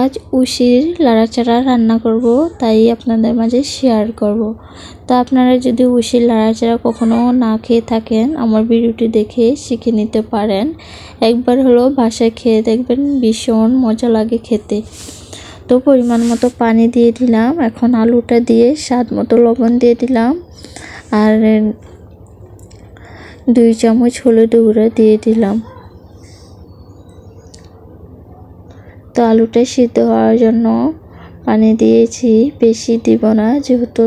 আজ উশির লাড়াচাড়া রান্না করব, তাই আপনাদের মাঝে শেয়ার করব। তা আপনারা যদি উশির লাড়াচাড়া কখনো না খেয়ে থাকেন, আমার ভিডিওটি দেখে শিখে নিতে পারেন। একবার হলো বাসায় খেয়ে দেখবেন ভীষণ মজা লাগে খেতে। তো পরিমাণ মতো পানি দিয়ে দিলাম, এখন আলুটা দিয়ে স্বাদ মতো লবণ দিয়ে দিলাম। আর দুই চামচ হলুদ গুঁড়ো দিয়ে দিলাম। তো আলুটা সিদ্ধ হওয়ার জন্য পানি দিয়েছি। বেশি দিব না, যেহেতু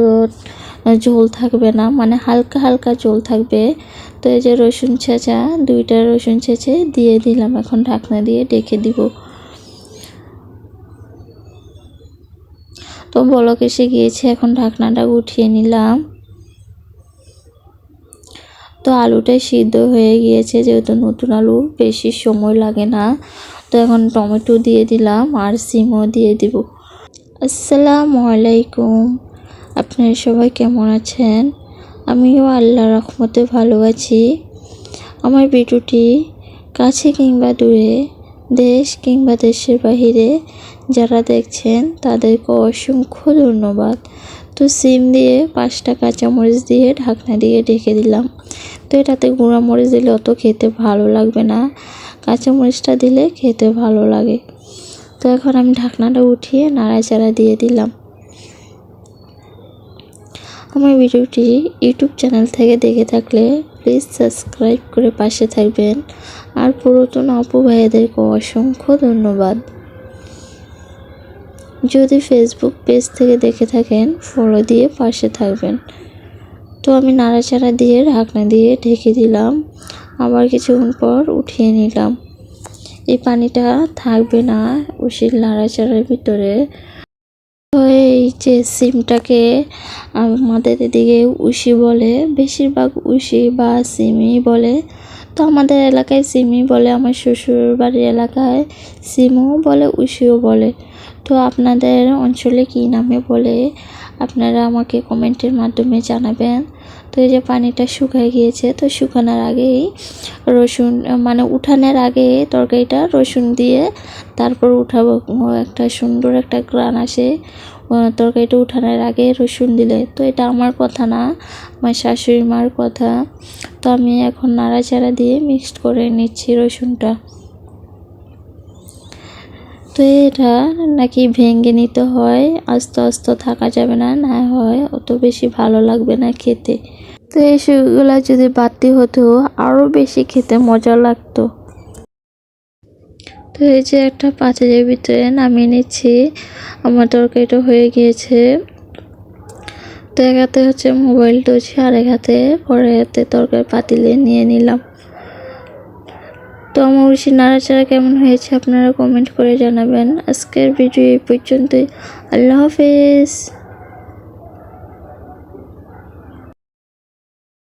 ঝোল থাকবে না মানে হালকা হালকা ঝোল থাকবে। তো এই যে রসুন ছেঁচা, দুইটা রসুন ছেঁচে দিয়ে দিলাম, এখন ঢাকনা দিয়ে ডেকে দিব। তো বলক এসে গিয়েছে, এখন ঢাকনাটা উঠিয়ে নিলাম। তো আলুটাই সিদ্ধ হয়ে গিয়েছে, যেহেতু নতুন আলু বেশি সময় লাগে না। তো এখন টমেটো দিয়ে দিলাম আর সিমও দিয়ে দিব। আসসালামু আলাইকুম। আপনারা সবাই কেমন আছেন? আমিও আল্লাহ রহমতে ভালো আছি। আমার ভিডিওটি কাছে কিংবা দূরে, দেশ কিংবা দেশের বাহিরে যারা দেখছেন, তাদেরকে অসংখ্য ধন্যবাদ। তো সিম দিয়ে পাঁচটা কাঁচামরিচ দিয়ে ঢাকনা দিয়ে ঢেকে দিলাম। তো এটাতে গুঁড়া মরিচ দিলে অত খেতে ভালো লাগবে না। কাঁচামরিচটা দিলে খেতে ভালো লাগে। তো এখন আমি ঢাকনাটা উঠিয়ে নাড়াচাড়া দিয়ে দিলাম। আমার ভিডিওটি ইউটিউব চ্যানেল থেকে দেখে থাকলে প্লিজ সাবস্ক্রাইব করে পাশে থাকবেন। আর পুরাতন অপু অসংখ্য ধন্যবাদ। যদি ফেসবুক পেজ থেকে দেখে থাকেন ফলো দিয়ে পাশে থাকবেন। তো আমি নাড়াচাড়া দিয়ে, ঢাকনা দিয়ে ঢেকে দিলাম। আবার কিছুক্ষণ পর উঠিয়ে নিলাম। এই পানিটা থাকবে না উশির নাড়াচাড়ার ভিতরে। তো এই যে সিমটাকে আমাদের এদিকে উশি বলে, বেশিরভাগ উশি বা সিমই বলে। তো আমাদের এলাকায় সিমই বলে, আমার শ্বশুর বাড়ির এলাকায় সিমও বলে, উশিও বলে। তো আপনাদের অঞ্চলে কী নামে বলে? আপনারা আমাকে কমেন্টের মাধ্যমে জানাবেন। তো এই যে পানিটা শুকায় গিয়েছে, তো শুকানোর আগেই রসুন মানে উঠানের আগে তরকারিটা রসুন দিয়ে তারপর উঠাবো। একটা সুন্দর একটা গ্রান আসে। তরকারিটা উঠানোর আগে রসুন দিলে। তো এটা আমার কথা না, আমার শাশুড়ি মার কথা। তো আমি এখন নাড়াচাড়া দিয়ে মিক্সড করে নিচ্ছি রসুনটা। তো এটা নাকি ভেঙে নিতে হয়, আস্তে আস্তে থাকা যাবে না না হয়, অত বেশি ভালো লাগবে না খেতে। তো এইগুলো যদি বাড়তি হতো আরও বেশি খেতে মজা লাগতো। তো এই যে একটা পাঁচের ভিতরে নামিয়ে নিচ্ছি। আমার তরকারিটা হয়ে গিয়েছে। তো এক হাতে হচ্ছে মোবাইল টুছি, আর এক হাতে পরে হাতে তরকারি পাতিলে নিয়ে নিলাম। তো আমার বেশি নাড়াচাড়া কেমন হয়েছে আপনারা কমেন্ট করে জানাবেন। আজকের ভিডিও এই পর্যন্তই। আল্লাহ হাফেজ।